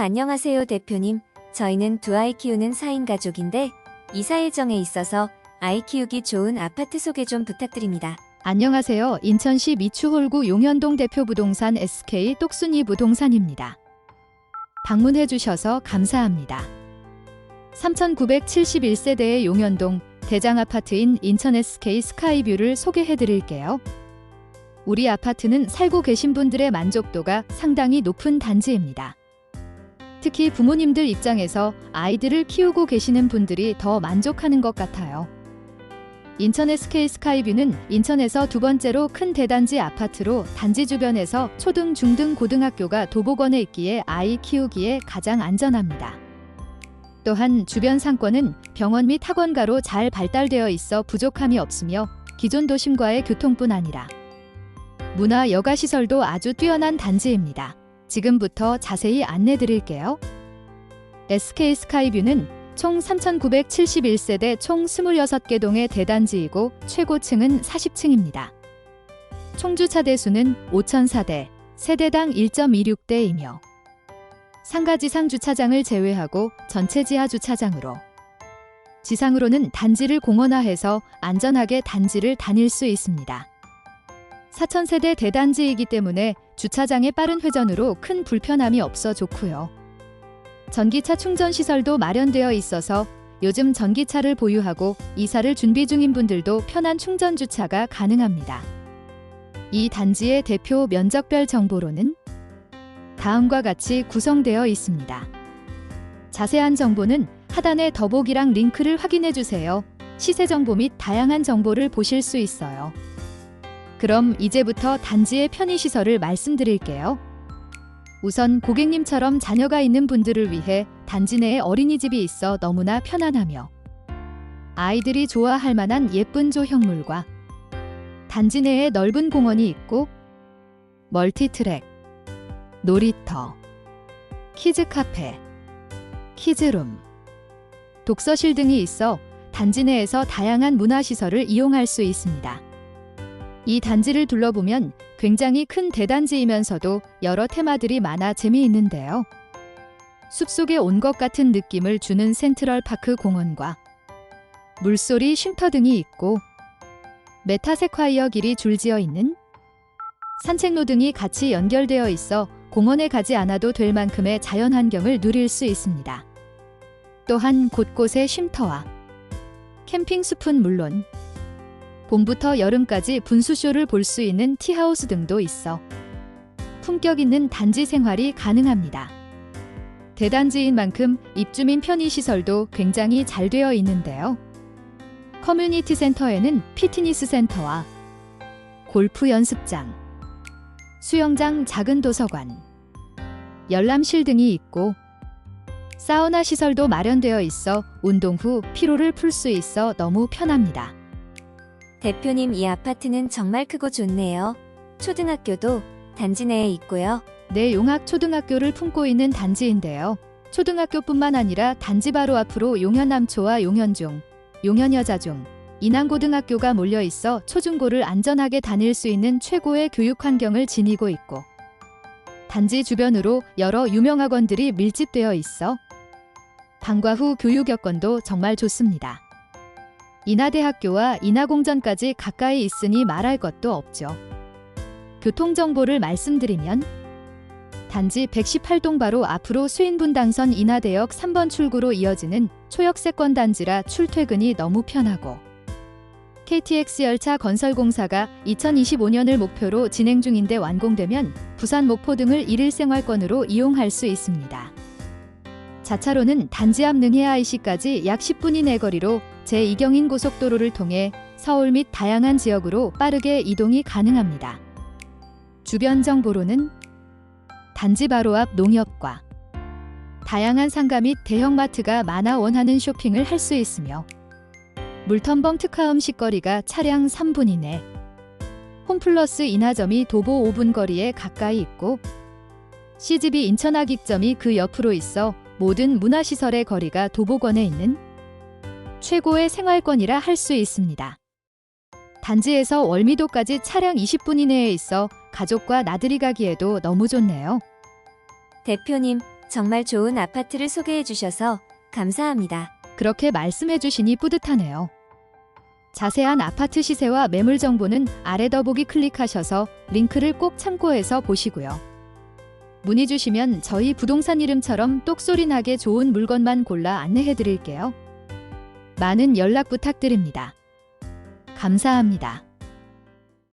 안녕하세요, 대표님. 저희는 두 아이 키우는 4인 가족인데 이사 예정에 있어서 아이 키우기 좋은 아파트 소개 좀 부탁드립니다. 안녕하세요. 인천시 미추홀구 용현동 대표 부동산 SK 똑순이 부동산입니다. 방문해 주셔서 감사합니다. 3971세대의 용현동 대장 아파트인 인천 SK 스카이뷰를 소개해 드릴게요. 우리 아파트는 살고 계신 분들의 만족도가 상당히 높은 단지입니다. 특히 부모님들 입장에서 아이들을 키우고 계시는 분들이 더 만족하는 것 같아요. 인천 SK 스카이뷰는 인천에서 두 번째로 큰 대단지 아파트로 단지 주변에서 초등, 중등, 고등학교가 도보권에 있기에 아이 키우기에 가장 안전합니다. 또한 주변 상권은 병원 및 학원가로 잘 발달되어 있어 부족함이 없으며 기존 도심과의 교통뿐 아니라 문화 여가 시설도 아주 뛰어난 단지입니다. 지금부터 자세히 안내 드릴게요. SK 스카이뷰는 총 3,971세대 총 26개 동의 대단지이고 최고층은 40층입니다. 총 주차 대수는 5,004대, 세대당 1.26대이며 상가 지상 주차장을 제외하고 전체 지하 주차장으로 지상으로는 단지를 공원화해서 안전하게 단지를 다닐 수 있습니다. 4,000세대 대단지이기 때문에 주차장의 빠른 회전으로 큰 불편함이 없어 좋고요. 전기차 충전 시설도 마련되어 있어서 요즘 전기차를 보유하고 이사를 준비 중인 분들도 편한 충전 주차가 가능합니다. 이 단지의 대표 면적별 정보로는 다음과 같이 구성되어 있습니다. 자세한 정보는 하단의 더보기랑 링크를 확인해 주세요. 시세 정보 및 다양한 정보를 보실 수 있어요. 그럼 이제부터 단지의 편의시설을 말씀드릴게요. 우선 고객님처럼 자녀가 있는 분들을 위해 단지 내에 어린이집이 있어 너무나 편안하며 아이들이 좋아할 만한 예쁜 조형물과 단지 내에 넓은 공원이 있고 멀티트랙, 놀이터, 키즈 카페, 키즈룸, 독서실 등이 있어 단지 내에서 다양한 문화시설을 이용할 수 있습니다. 이 단지를 둘러보면 굉장히 큰 대단지이면서도 여러 테마들이 많아 재미있는데요. 숲속에 온 것 같은 느낌을 주는 센트럴 파크 공원과 물소리 쉼터 등이 있고 메타세콰이어 길이 줄지어 있는 산책로 등이 같이 연결되어 있어 공원에 가지 않아도 될 만큼의 자연 환경을 누릴 수 있습니다. 또한 곳곳에 쉼터와 캠핑 숲은 물론 봄부터 여름까지 분수쇼를 볼 수 있는 티하우스 등도 있어 품격 있는 단지 생활이 가능합니다. 대단지인 만큼 입주민 편의시설도 굉장히 잘 되어 있는데요. 커뮤니티 센터에는 피트니스 센터와 골프 연습장, 수영장 작은 도서관, 열람실 등이 있고 사우나 시설도 마련되어 있어 운동 후 피로를 풀 수 있어 너무 편합니다. 대표님, 이 아파트는 정말 크고 좋네요. 초등학교도 단지 내에 있고요. 내 용학 초등학교를 품고 있는 단지인데요. 초등학교뿐만 아니라 단지 바로 앞으로 용현남초와 용현중, 용현여자중, 인왕고등학교가 몰려 있어 초중고를 안전하게 다닐 수 있는 최고의 교육 환경을 지니고 있고 단지 주변으로 여러 유명 학원들이 밀집되어 있어 방과 후 교육 여건도 정말 좋습니다. 인하대학교와 인하공전까지 가까이 있으니 말할 것도 없죠. 교통정보를 말씀드리면 단지 118동 바로 앞으로 수인분당선 인하대역 3번 출구로 이어지는 초역세권 단지라 출퇴근이 너무 편하고 KTX 열차 건설 공사가 2025년을 목표로 진행 중인데 완공되면 부산 목포 등을 일일 생활권으로 이용할 수 있습니다. 자차로는 단지 앞 능해 IC까지 약 10분 이 내 거리로 제2경인 고속도로를 통해 서울 및 다양한 지역으로 빠르게 이동이 가능합니다. 주변 정보로는 단지 바로 앞 농협과 다양한 상가 및 대형마트가 많아 원하는 쇼핑을 할 수 있으며 물텀벙 특화 음식거리가 차량 3분 이내 홈플러스 인하점이 도보 5분 거리에 가까이 있고 CGV 인천하객점이 그 옆으로 있어 모든 문화시설의 거리가 도보권에 있는 최고의 생활권이라 할 수 있습니다. 단지에서 월미도까지 차량 20분 이내에 있어 가족과 나들이 가기에도 너무 좋네요. 대표님, 정말 좋은 아파트를 소개해 주셔서 감사합니다. 그렇게 말씀해 주시니 뿌듯하네요. 자세한 아파트 시세와 매물 정보는 아래 더보기 클릭하셔서 링크를 꼭 참고해서 보시고요. 문의 주시면 저희 부동산 이름처럼 똑소리 나게 좋은 물건만 골라 안내해 드릴게요. 많은 연락 부탁드립니다. 감사합니다.